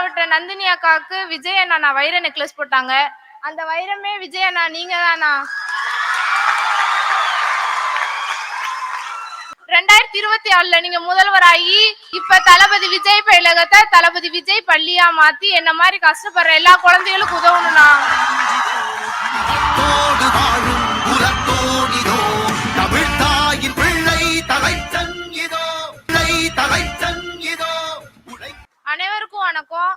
மாவட்ட நந்தினி அக்காவுக்கு விஜய் அண்ணா நான் வைர நெக்லஸ் போட்டாங்க. அந்த வைரமே விஜய் அண்ணா நீங்க தானா ரெண்டாயிரத்தி இருபத்தி ஆறுல நீங்க முதல்வராகி இப்ப தளபதி விஜய் பயிலகத்தை தளபதி விஜய் பள்ளியா மாத்தி என்ன மாதிரி கஷ்டப்படுற எல்லா குழந்தைகளுக்கும் உதவணும்னா அனைவருக்கும் வணக்கம்.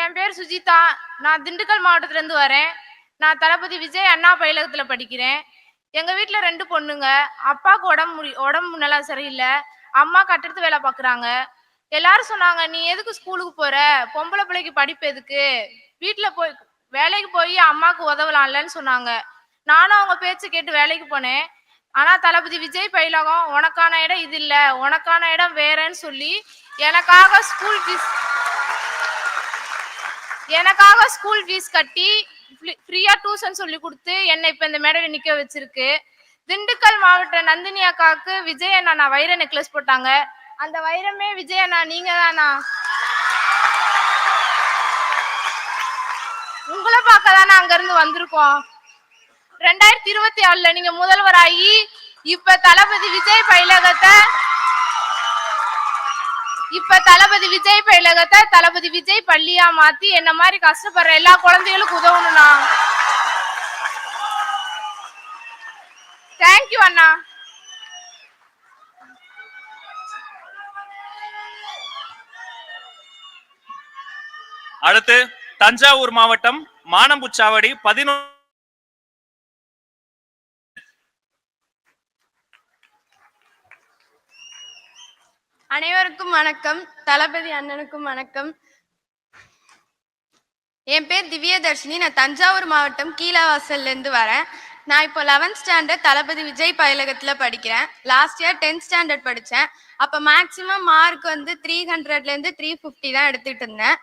என் பேர் சுஜிதா. நான் திண்டுக்கல் மாவட்டத்திலேருந்து வரேன். நான் தளபதி விஜய் அண்ணா பயிலகத்தில் படிக்கிறேன். எங்கள் வீட்டில் ரெண்டு பொண்ணுங்க. அப்பாவுக்கு உடம்பு உடம்பு நல்லா சரியில்லை. அம்மா கட்டுறது வேலை பார்க்குறாங்க எல்லாரும் சொன்னாங்க நீ எதுக்கு ஸ்கூலுக்கு போகிற பொம்பளை பிள்ளைக்கு படிப்பு எதுக்கு? வீட்டில் போய் வேலைக்கு போய் அம்மாவுக்கு உதவலாம்லன்னு சொன்னாங்க. நானும் அவங்க பேச்சு கேட்டு வேலைக்கு போனேன். ஆனால் தளபதி விஜய் பயிலகம் உனக்கான இடம் இது இல்லை. உனக்கான இடம் வேறேன்னு சொல்லி எனக்காக ஸ்கூல் ஃபீஸ் எனக்காக ஸ்கூல் ஃபீஸ் கட்டி ஃப்ரீயா டியூஷன் சொல்லி கொடுத்து என்னை இப்ப இந்த மேடையில நிக்க வச்சிருக்கு. திண்டுக்கல் மாவட்ட நந்தினி அக்காவுக்கு விஜய் அண்ணா நான் வைர நெக்லஸ் போட்டாங்க. அந்த வைரமே விஜய் அண்ணா நீங்க தானா உங்களை பார்க்க தானே அங்க இருந்து வந்திருக்கோம். ரெண்டாயிரத்தி இருபத்தி ஆறுல நீங்க முதல்வராகி இப்ப தளபதி விஜய் பயிலகத்தை இப்ப தளபதி விஜய் பயிலகத்தை தளபதி விஜய் பள்ளியா மாத்தி என்ன மாதிரி கஷ்டப்படுற எல்லா குழந்தைகளுக்கும் உதவணும்னா தேங்க்யூ அண்ணா. அடுத்து தஞ்சாவூர் மாவட்டம் மானம்புச்சாவடி பதினொன்று அனைவருக்கும் வணக்கம். தளபதி அண்ணனுக்கும் வணக்கம். என் பேர் திவ்யதர்ஷினி. நான் தஞ்சாவூர் மாவட்டம் கீழவாசல்ல இருந்து வரேன். நான் இப்போ லெவன்த் ஸ்டாண்டர்ட் தளபதி விஜய் பயிலகத்துல படிக்கிறேன். லாஸ்ட் இயர் டென்த் ஸ்டாண்டர்ட் படித்தேன் அப்போ மேக்ஸிமம் மார்க் வந்து த்ரீ ஹண்ட்ரட்லேருந்து த்ரீ ஃபிஃப்டி தான் எடுத்துட்டு இருந்தேன்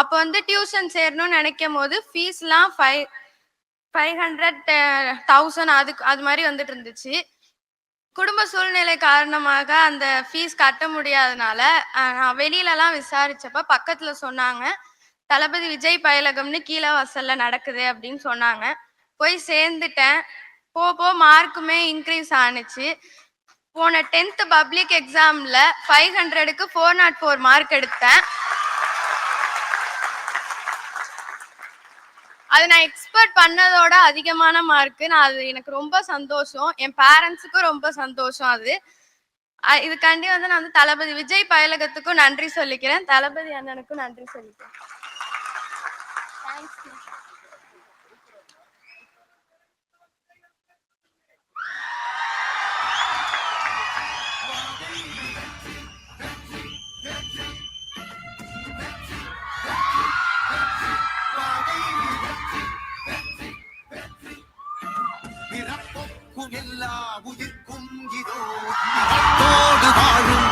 அப்போ வந்து டியூஷன் சேரணும்னு நினைக்கும் போது ஃபீஸ்லாம் ஃபைவ் ஃபைவ் ஹண்ட்ரட் தௌசண்ட் அதுக்கு அது மாதிரி வந்துட்டு இருந்துச்சு. குடும்ப சூழ்நிலை காரணமாக அந்த ஃபீஸ் கட்ட முடியாதனால நான் வெளியிலலாம் விசாரிச்சப்ப பக்கத்துல சொன்னாங்க தளபதி விஜய் பயிலகம்னு கீழே வாசல்ல நடக்குது அப்படின்னு சொன்னாங்க. போய் சேர்ந்துட்டேன். போ போ மார்க்குமே இன்க்ரீஸ் ஆனுச்சு. போன டென்த் பப்ளிக் எக்ஸாம்ல ஃபைவ் ஹண்ட்ரடுக்கு ஃபோர் நாட் ஃபோர் மார்க் எடுத்தேன். அது நான் எக்ஸ்பெக்ட் பண்ணதோட அதிகமான மார்க் நான் அது எனக்கு ரொம்ப சந்தோஷம். என் பேரண்ட்ஸுக்கும் ரொம்ப சந்தோஷம் அது. இதுக்காண்டி வந்து நான் வந்து தளபதி விஜய் பயலகத்துக்கும் நன்றி சொல்லிக்கிறேன். தளபதி அண்ணனுக்கும் நன்றி சொல்லிக்கிறேன். தேங்க்ஸ் எல்லா உயிர்க்கும் இதோ. வாழும்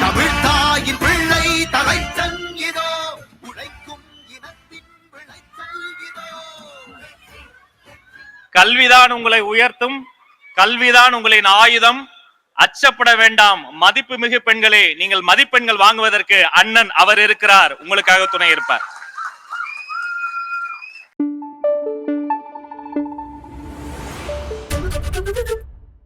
தமிழ் தாயின் பிள்ளை தலைச்சன் இதோ. உழைக்கும் இனத்தின் விளைச்சல் இதோ. கல்விதான் உங்களை உயர்த்தும் கல்விதான் உங்களின் ஆயுதம். அச்சப்பட வேண்டாம். மதிப்பு மிகு பெண்களே நீங்கள் மதிப்பெண்கள் வாங்குவதற்கு அண்ணன் அவர் இருக்கிறார். உங்களுக்காக துணை இருப்பார்.